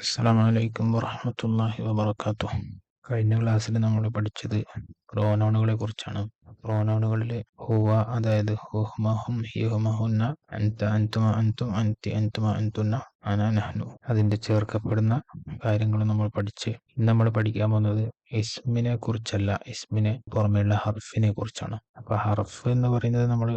അസ്സാം വലൈക്കും വറഹമത്തല്ലാഹി വബർക്കാത്തു കഴിഞ്ഞ ക്ലാസ്സിൽ നമ്മൾ പഠിച്ചത് പ്രോനോണുകളെ കുറിച്ചാണ്. പ്രോനോണുകളിൽ ഹുവ അതായത് അൻതുമ അൻതും അൻതി അൻതുമ അൻതുന്ന അന നഹ്നു. അതിന്റെ ചേർക്കപ്പെടുന്ന കാര്യങ്ങൾ നമ്മൾ പഠിച്ച് ഇന്ന് നമ്മൾ പഠിക്കാൻ പോകുന്നത് ഇസ്മിനെ കുറിച്ചല്ല. ഇസ്മിന് പുറമെയുള്ള ഹർഫിനെ കുറിച്ചാണ്. അപ്പൊ ഹർഫ് എന്ന് പറയുന്നത് നമ്മൾ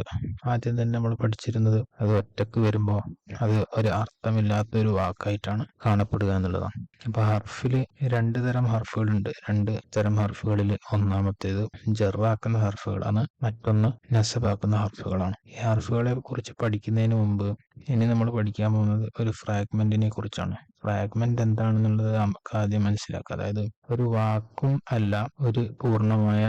ആദ്യം തന്നെ നമ്മൾ പഠിച്ചിരുന്നത് അത് ഒറ്റയ്ക്ക് വരുമ്പോൾ അത് ഒരു അർത്ഥമില്ലാത്ത ഒരു വാക്കായിട്ടാണ് കാണപ്പെടുക എന്നുള്ളതാണ്. അപ്പൊ ഹർഫിൽ രണ്ട് തരം ഹർഫുകളുണ്ട്. രണ്ട് തരം ഹർഫുകളിൽ ഒന്നാമത്തേത് ജറാക്കുന്ന ഹർഫുകളാണ്. മറ്റൊന്ന് നസബാക്കുന്ന ഹർഫുകളാണ്. ഈ ഹർഫുകളെ കുറിച്ച് പഠിക്കുന്നതിന് മുമ്പ് ഇനി നമ്മൾ പഠിക്കാൻ പോകുന്നത് ഒരു ഫ്രാഗ്മെന്റിനെ കുറിച്ചാണ്. ഫ്രാഗ്മെന്റ് എന്താണെന്നുള്ളത് നമുക്ക് ആദ്യം മനസ്സിലാക്കാം. അതായത് ഒരു വാക്കും അല്ല ഒരു പൂർണമായ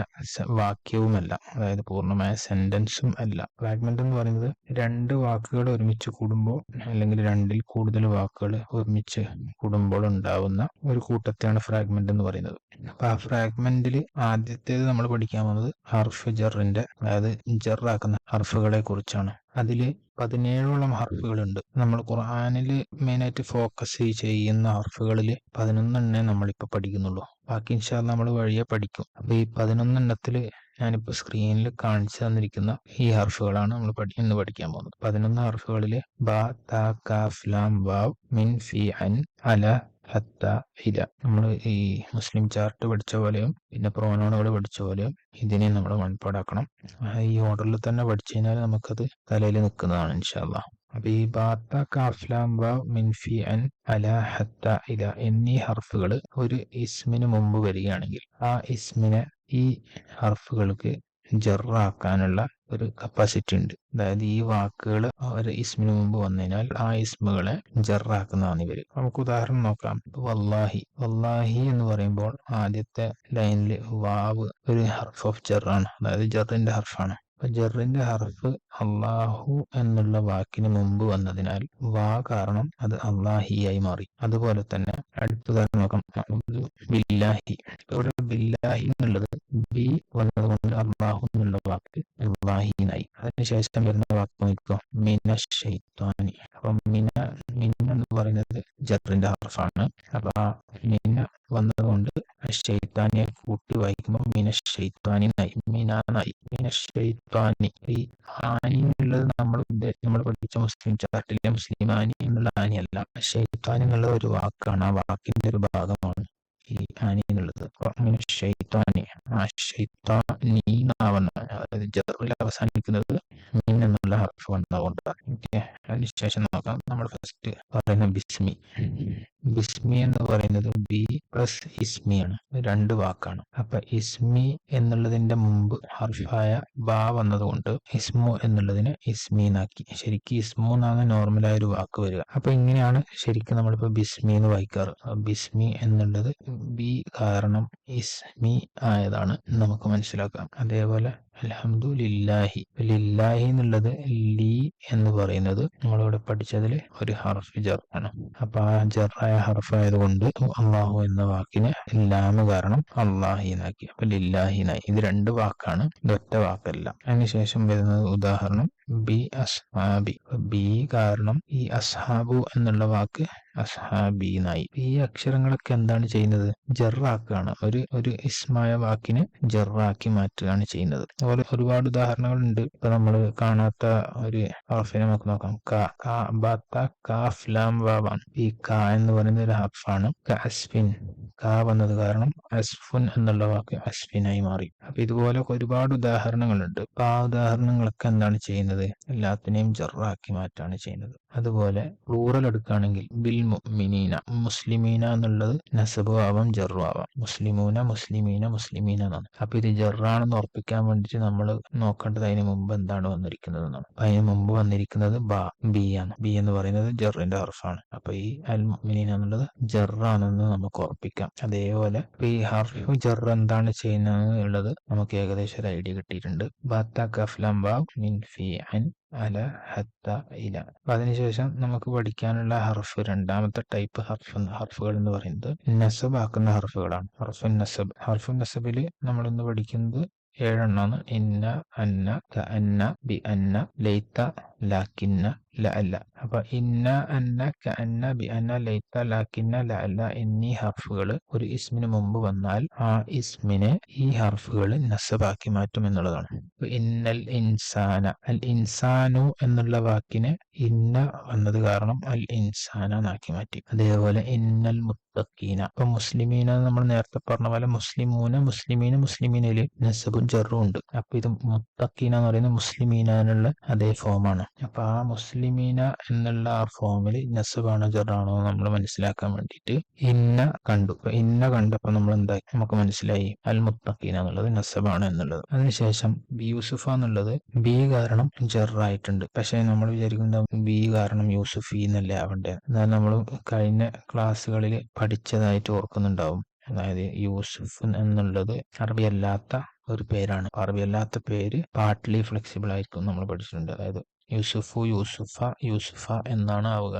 വാക്യവുമല്ല. അതായത് പൂർണമായ സെന്റൻസും അല്ല. ഫ്രാഗ്മെന്റ് എന്ന് പറയുന്നത് രണ്ട് വാക്കുകൾ ഒരുമിച്ച് കൂടുമ്പോൾ അല്ലെങ്കിൽ രണ്ടിൽ കൂടുതൽ വാക്കുകൾ ഒരുമിച്ച് കൂടുമ്പോൾ ഉണ്ടാവുന്ന ഒരു കൂട്ടത്തെയാണ് ഫ്രാഗ്മെന്റ് എന്ന് പറയുന്നത്. അപ്പൊ ആ ഫ്രാഗ്മെന്റിൽ ആദ്യത്തേത് നമ്മൾ പഠിക്കാൻ പോകുന്നത് ഹർഫ് ജറിന്റെ അതായത് ജറാക്കുന്ന ഹർഫുകളെ കുറിച്ചാണ് അതിൽ പതിനേഴോളം ഹർഫുകളുണ്ട്. നമ്മൾ ഖുർആാനിൽ മെയിനായിട്ട് ഫോക്കസ് ചെയ്യുന്ന ഹർഫുകളിൽ പതിനൊന്നെണ്ണേ നമ്മളിപ്പോൾ പഠിക്കുന്നുള്ളൂ. ബാക്കി ഇൻഷാ നമ്മൾ വഴിയെ പഠിക്കും. അപ്പോൾ ഈ പതിനൊന്നെണ്ണത്തിൽ ഞാനിപ്പോൾ സ്ക്രീനിൽ കാണിച്ചു തന്നിരിക്കുന്ന ഈ ഹർഫുകളാണ് നമ്മൾ പഠി ഇന്ന് പഠിക്കാൻ പോകുന്നത്. പതിനൊന്ന് ഹർഫുകളിൽ ബ ത കാഫ് ലാം വാവ് മിൻ ഫി അൻ അല ഹത്ത ഇല നമ്മൾ ഈ മുസ്ലിം ചാർട്ട് പഠിച്ച പോലെയും പിന്നെ പ്രോനോണുകൾ പഠിച്ച പോലെയും ഇതിനെ നമ്മൾ മൺപാടാക്കണം. ഈ ഓർഡറിൽ തന്നെ പഠിച്ചു കഴിഞ്ഞാൽ നമുക്കത് തലയിൽ നിൽക്കുന്നതാണ് ഇൻഷാല്ല അപ്പൊ ഈ ബാത്ത കാഫ്ലാം വ മിൻഫി അൻ അല ഹത്ത ഇല എന്നീ ഹർഫുകൾ ഒരു ഇസ്മിന് മുമ്പ് വരികയാണെങ്കിൽ ആ ഇസ്മിനെ ഈ ഹർഫുകൾക്ക് ജറാക്കാനുള്ള ഒരു കപ്പാസിറ്റി ഉണ്ട്. അതായത് ഈ വാക്കുകൾ ഒരു ഇസ്മിന് മുമ്പ് വന്നതിനാൽ ആ ഇസ്മുകളെ ജറാക്കുന്നതാണ് ഇവർ. നമുക്ക് ഉദാഹരണം നോക്കാം. വല്ലാഹി. വല്ലാഹി എന്ന് പറയുമ്പോൾ ആദ്യത്തെ ലൈനിൽ വാവ് ഒരു ഹർഫ് ഓഫ് ജറാണ്. അതായത് ജറിന്റെ ഹർഫാണ്. അപ്പൊ ജറിന്റെ ഹർഫ് അള്ളാഹു എന്നുള്ള വാക്കിന് മുമ്പ് വന്നതിനാൽ വാ കാരണം അത് അള്ളാഹിയായി മാറി. അതുപോലെ തന്നെ അടുത്തതായി നോക്കാം. ബില്ലാഹി. ഇവിടെ ബില്ലാഹി എന്നുള്ളത് ബി എന്നുള്ള വാക്ക് അതിനുശേഷം വരുന്ന വാക്ക് നോക്കുക മിന ഷെയ്ത്താനി അപ്പൊ മിന മിന്ന എന്ന് പറയുന്നത് ജറിന്റെ ഹർഫാണ്. അപ്പൊ ആ മിന വന്നതുകൊണ്ട് ഷെയ്ത്താനിയെ കൂട്ടി വായിക്കുമ്പോൾ മിന ഷെയ്ത്താനിനായി നായി. മിന ഷെയ്ത്താനി ഈ ആനി എന്നുള്ളത് നമ്മൾ നമ്മൾ പഠിച്ച മുസ്ലിം ചാർട്ടിലെ മുസ്ലിം ആനി എന്നുള്ള ആനി അല്ല ഷെയ്ത്താൻ എന്നുള്ള ഒരു വാക്കാണ്. ആ വാക്കിന്റെ ഒരു ഭാഗമാണ് ഈ ആനി എന്നുള്ളത്. മിന ഷെയ്ത്താനി ആ ഷെയ്ത്താനി എന്നാവുന്ന ജറിൽ അവസാനിക്കുന്നത് മീൻ എന്നുള്ള ഹർഫ് വന്നതുകൊണ്ടാണ് ഓക്കെ. അതിനുശേഷം നോക്കാം. നമ്മൾ ഫസ്റ്റ് പറയുന്ന ബിസ്മി. ബിസ്മി എന്ന് പറയുന്നത് ബി പ്ലസ് ഇസ്മി ആണ്. രണ്ട് വാക്കാണ്. അപ്പൊ ഇസ്മി എന്നുള്ളതിന്റെ മുമ്പ് ഹർഫായ ബാ വന്നതുകൊണ്ട് ഇസ്മു എന്നുള്ളതിനെ എന്നാക്കി. ശരിക്കും ഇസ്മു എന്നാണ് നോർമലായ ഒരു വാക്ക് വരിക. അപ്പൊ ഇങ്ങനെയാണ് ശരിക്കും നമ്മളിപ്പോ ബിസ്മി എന്ന് വായിക്കാറ്. ബിസ്മി എന്നുള്ളത് ബി കാരണം ഇസ്മി ആയതാണ് നമുക്ക് മനസ്സിലാക്കാം. അതേപോലെ അലഹമുല്ലാഹി ലില്ലാഹി എന്നുള്ളത് ലീ എന്ന് പറയുന്നത് നമ്മളിവിടെ പഠിച്ചതിൽ ഒരു ഹർഫ് ജറാണ് അപ്പൊ ആ ജറായ ഹർഫ് ആയതുകൊണ്ട് അള്ളാഹു എന്ന വാക്കിന് ഇല്ലാമ കാരണം അള്ളാഹിനാക്കി അപ്പൊ ലില്ലാഹിനായി ഇത് രണ്ട് വാക്കാണ്. ഒറ്റ വാക്കല്ല. അതിനുശേഷം വരുന്നത് ഉദാഹരണം ബി അസ്ഹാബി. ബി കാരണം ഈ അസ്ഹാബു എന്നുള്ള വാക്ക് അസ്ഹാബീനായി ഈ അക്ഷരങ്ങളൊക്കെ എന്താണ് ചെയ്യുന്നത്? ജറാക്കാണ് ഒരു ഒരു ഇസ്മായ വാക്കിനെ ജറാക്കി മാറ്റുകയാണ് ചെയ്യുന്നത്. അതുപോലെ ഒരുപാട് ഉദാഹരണങ്ങളുണ്ട്. ഇപ്പൊ നമ്മൾ കാണാത്ത ഒരു ഹർഫിനെ നമുക്ക് നോക്കാം. ക ക ബത്ത കാഫ് ലാം ഈ ക എന്ന് പറയുന്ന ഒരു ഹർഫാണ്. അസ്ഫിൻ. ക വന്നത് കാരണം അസ്ഫുൻ എന്നുള്ള വാക്ക് അസ്ഫിനായി മാറി. അപ്പൊ ഇതുപോലെ ഒരുപാട് ഉദാഹരണങ്ങളുണ്ട്. അപ്പൊ ആ ഉദാഹരണങ്ങളൊക്കെ എന്താണ് ചെയ്യുന്നത്? എല്ലാത്തിനെയും ജറാക്കി മാറ്റാണ് ചെയ്യുന്നത്. അതുപോലെ പ്ലൂറൽ എടുക്കുകയാണെങ്കിൽ ബിൽ മുഅ്മിനീന മുസ്ലിമീന എന്നുള്ളത് നസബു ആവാം ജറു ആവാം മുസ്ലിമൂന മുസ്ലിമീന മുസ്ലിമീന എന്നാണ്. അപ്പൊ ഇത് ജറാണെന്ന് ഉറപ്പിക്കാൻ വേണ്ടിയിട്ട് നമ്മൾ നോക്കേണ്ടത് അതിന് മുമ്പ് എന്താണ് വന്നിരിക്കുന്നത് എന്നാണ് അതിന് മുമ്പ് വന്നിരിക്കുന്നത് ബ ബി ആണ്. ബി എന്ന് പറയുന്നത് ജറിന്റെ ഹർഫാണ്. അപ്പൊ ഈ അൽ മുഅ്മിനീന എന്നുള്ളത് ജറാണെന്ന് നമുക്ക് ഉറപ്പിക്കാം. അതേപോലെ ഈ ഹർഫു ജർ എന്താണ് ചെയ്യുന്നത് എന്നുള്ളത് നമുക്ക് ഏകദേശം ഒരു ഐഡിയ കിട്ടിയിട്ടുണ്ട്. ബാത്ത കഫ്ലം ബാവ് മിൻ ഫി അൻ അല ഹത്ത ഇല. അതിനുശേഷം നമുക്ക് പഠിക്കാനുള്ള ഹർഫ് രണ്ടാമത്തെ ടൈപ്പ് ഹർഫ് ഹർഫുകൾ എന്ന് പറയുന്നത് നസബ് ആക്കുന്ന ഹർഫുകളാണ്. ഹർഫുൻ നസബ്. ഹർഫുൻ നസബിൽ നമ്മൾ ഇന്ന് പഠിക്കുന്നത് ഏഴെണ്ണമാണ്. ഇന്ന അന്ന അന്ന ബി അന്ന ലൈത്ത ലാക്കിന്ന ലഅല്ല അപ്പൊ ഇന്ന അന്ന കഅന്ന ബി അന്ന ലൈത്ത ലാക്കിന്ന ലഅല്ല എന്നീ ഹർഫുകൾ ഒരു ഇസ്മിന് മുമ്പ് വന്നാൽ ആ ഇസ്മിനെ ഈ ഹർഫുകൾ നസബാക്കി മാറ്റും എന്നുള്ളതാണ്. ഇന്നൽ ഇൻസാന അൽ ഇൻസാനു എന്നുള്ള വാക്കിനെ ഇന്ന വന്നത് കാരണം അൽ ഇൻസാന എന്നാക്കി മാറ്റി. അതേപോലെ ഇന്നൽ മുത്തഖീന. അപ്പൊ മുസ്ലിമീന നമ്മൾ നേരത്തെ പറഞ്ഞ പോലെ മുസ്ലിമൂന മുസ്ലിമീന മുസ്ലിമീനയിൽ നസബും ചെറും ഉണ്ട്. അപ്പൊ ഇത് മുത്തഖീന എന്ന് പറയുന്നത് മുസ്ലിമീനാനുള്ള അതേ ഫോമാണ് അപ്പൊ ആ മുസ്ലിമീന എന്നുള്ള ആ ഫോമിൽ നസബാണോ ചെറാണോ നമ്മൾ മനസ്സിലാക്കാൻ വേണ്ടിയിട്ട് ഇന്ന കണ്ടു. ഇന്ന കണ്ടപ്പോ നമ്മൾ എന്താക്കി നമുക്ക് മനസ്സിലായി. അൽ മുത്തഖീന എന്നുള്ളത് നസബാണ് എന്നുള്ളത്. അതിനുശേഷം ബി യൂസുഫ എന്നുള്ളത് ബി കാരണം ജറായിട്ടുണ്ട്. പക്ഷെ നമ്മൾ വിചാരിക്കുന്ന ബി കാരണം യൂസുഫി എന്നല്ലേ ആവണ്ടേ. എന്നാൽ നമ്മൾ കഴിഞ്ഞ ക്ലാസ്സുകളിൽ പഠിച്ചതായിട്ട് ഓർക്കുന്നുണ്ടാവും. അതായത് യൂസുഫ് എന്നുള്ളത് അറബി അല്ലാത്ത ഒരു പേരാണ്. അറബി അല്ലാത്ത പേര് പാർട്ട്ലി ഫ്ലെക്സിബിൾ ആയിരിക്കും നമ്മൾ പഠിച്ചിട്ടുണ്ട്. അതായത് യൂസുഫു യൂസുഫ യൂസുഫ എന്നാണ് ആവുക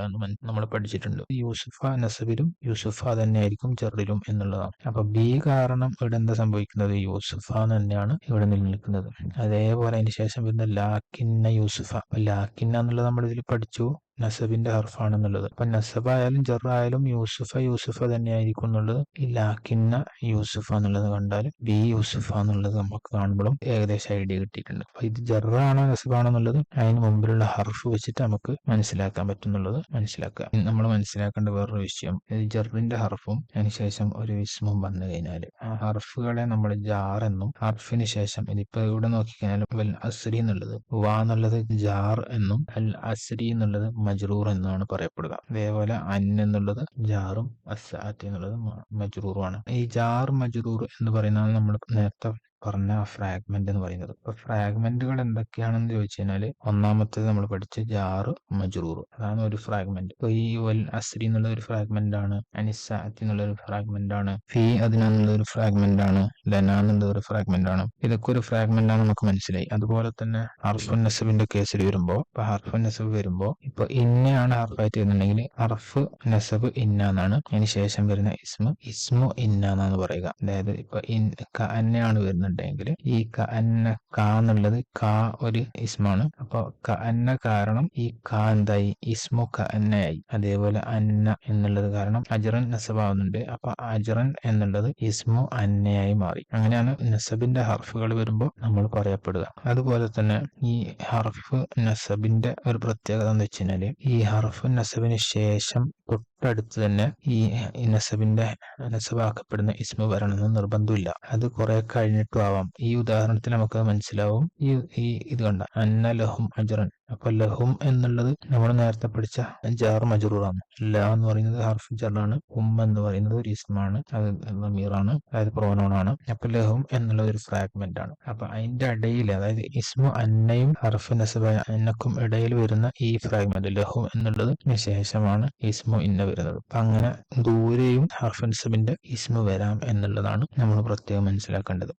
നമ്മൾ പഠിച്ചിട്ടുണ്ട്. യൂസുഫ നസബിലും യൂസുഫ തന്നെയായിരിക്കും ചെറിലും എന്നുള്ളതാണ്. അപ്പൊ ബി കാരണം ഇവിടെ എന്താ സംഭവിക്കുന്നത്? യൂസുഫ തന്നെയാണ് ഇവിടെ നിലനിൽക്കുന്നത്. അതേപോലെ അതിന് ശേഷം വരുന്ന ലാക്കിന്ന യൂസുഫ. ലാക്കിന്ന എന്നുള്ളത് നമ്മൾ ഇതിൽ പഠിച്ചു. നസബിന്റെ ഹർഫാണെന്നുള്ളത്. അപ്പൊ നസബ് ആയാലും ജറായാലും യൂസുഫ യൂസുഫ തന്നെയായിരിക്കും എന്നുള്ളത് ഈ ലാക്കിന്ന യൂസുഫ എന്നുള്ളത് കണ്ടാൽ ബി യൂസുഫ എന്നുള്ളത് നമുക്ക് കാണുമ്പോഴും ഏകദേശം ഐഡിയ കിട്ടിയിട്ടുണ്ട്. അപ്പൊ ഇത് ജറാണോ നസബാണോ എന്നുള്ളത് അതിന് മുമ്പിലുള്ള ഹർഫ് വെച്ചിട്ട് നമുക്ക് മനസ്സിലാക്കാൻ പറ്റുന്നുള്ളത് മനസ്സിലാക്കുക. നമ്മൾ മനസ്സിലാക്കേണ്ട വേറൊരു വിഷയം ജറിന്റെ ഹർഫും അതിനുശേഷം ഒരു വിസ്മും വന്നു കഴിഞ്ഞാൽ ആ ഹർഫുകളെ നമ്മൾ ജാർ എന്നും ഹർഫിന് ശേഷം ഇതിപ്പോ ഇവിടെ നോക്കിക്കഴിഞ്ഞാൽ വൽ അസ്രി എന്നുള്ളത് വാ എന്നുള്ളത് ജാർ എന്നും അൽ അസ്രി എന്നുള്ളത് മജ്റൂർ എന്നാണ് പറയപ്പെടുക. അതേപോലെ അൻ എന്നുള്ളത് ജാറും അസാറ്റ് എന്നുള്ളത് മജ്റൂറുമാണ്. ഈ ജാർ മജ്റൂർ എന്ന് പറയുന്നത് നമ്മൾ നേരത്തെ പറഞ്ഞ ഫ്രാഗ്മെന്റ് എന്ന് പറയുന്നത്. അപ്പൊ ഫ്രാഗ്മെന്റുകൾ എന്തൊക്കെയാണെന്ന് ചോദിച്ചു കഴിഞ്ഞാൽ ഒന്നാമത്തേത് നമ്മൾ പഠിച്ച ജാറ് മജ്റൂർ. അതാണ് ഒരു ഫ്രാഗ്മെന്റ് ഇപ്പൊ ഈ വൽ അസ്രി എന്നുള്ള ഒരു ഫ്രാഗ്മെന്റ് ആണ് അനിസാത്തി എന്നുള്ള ഒരു ഫ്രാഗ്മെന്റ് ആണ് ഫി അതിനുള്ള ഒരു ഫ്രാഗ്മെന്റ് ആണ് ലന എന്നുള്ള ഒരു ഫ്രാഗ്മെന്റ് ആണ്. ഇതൊക്കെ ഒരു ഫ്രാഗ്മെന്റ് ആണ് നമുക്ക് മനസ്സിലായി. അതുപോലെ തന്നെ ഹർഫുൻ നസബിന്റെ കേസിൽ വരുമ്പോ ഇപ്പൊ ഹർഫുൻ നസബ് വരുമ്പോ ഇപ്പൊ ഇന്നയാണ് ഹർഫായിട്ട് വരുന്നുണ്ടെങ്കിൽ ഹർഫ് നസബ് ഇന്ന എന്നാണ്. അതിന് ശേഷം വരുന്ന ഇസ്മു ഇസ്മു ഇന്ന എന്നാണ് പറയുക. അതായത് ഇപ്പൊ ഇൻ അന്നയാണ് വരുന്നുണ്ടെങ്കിൽ ഈ ക അന്ന ക എന്നുള്ളത് ക ഒരു ഇസ്മാണ്. അപ്പൊ ക അന്ന കാരണം ഈ ക എന്തായി? ഇസ്മു ക അന്നയായി. അതേപോലെ അന്ന എന്നുള്ളത് കാരണം അജറൻ നസബാവുന്നുണ്ട്. അപ്പൊ അജറൻ എന്നുള്ളത് ഇസ്മു അന്നയായി മാറി. അങ്ങനെയാണ് നസബിന്റെ ഹർഫുകൾ വരുമ്പോൾ നമ്മൾ പറയപ്പെടുക. അതുപോലെ തന്നെ ഈ ഹർഫ് നസബിന്റെ ഒരു പ്രത്യേകത എന്ന് വെച്ച് കഴിഞ്ഞാൽ ഈ ഹർഫ് നസബിന് ശേഷം തൊട്ടടുത്ത് തന്നെ ഈ നസബിന്റെ നസബാക്കപ്പെടുന്ന ഇസ്മ വരണമെന്ന് നിർബന്ധമില്ല. അത് കുറെ കഴിഞ്ഞിട്ടും ആവാം. ഈ ഉദാഹരണത്തിൽ നമുക്ക് മനസ്സിലാവും. ഈ ഈ ഇത് കണ്ട അന്ന ലഹും അജറൻ. അപ്പൊ ലഹും എന്നുള്ളത് നമ്മൾ നേരത്തെ പഠിച്ച ജാർ മജറൂറാണ്. ല എന്ന് പറയുന്നത് ഹർഫ് ജറാണ് ഉം എന്ന് പറയുന്നത് ഒരു ഇസ്മാണ് അത് നമീറാണ് അതായത് പ്രോനോണാണ്. അപ്പൊ ലഹും എന്നുള്ളത് ഒരു ഫ്രാഗ്മെന്റ് ആണ്. അപ്പൊ അതിന്റെ ഇടയിൽ അതായത് ഇസ്മു അന്നയും ഹർഫ് നസബ അന്നക്കും ഇടയിൽ വരുന്ന ഈ ഫ്രാഗ്മെന്റ് ലഹും എന്നുള്ളത് ശേഷമാണ് ഇസ്മു ഇന്ന വരുന്നത്. അപ്പൊ അങ്ങനെ ദൂരെയും ഹർഫ് നസബിന്റെ ഇസ്മു വരാം എന്നുള്ളതാണ് നമ്മൾ പ്രത്യേകം മനസ്സിലാക്കേണ്ടത്.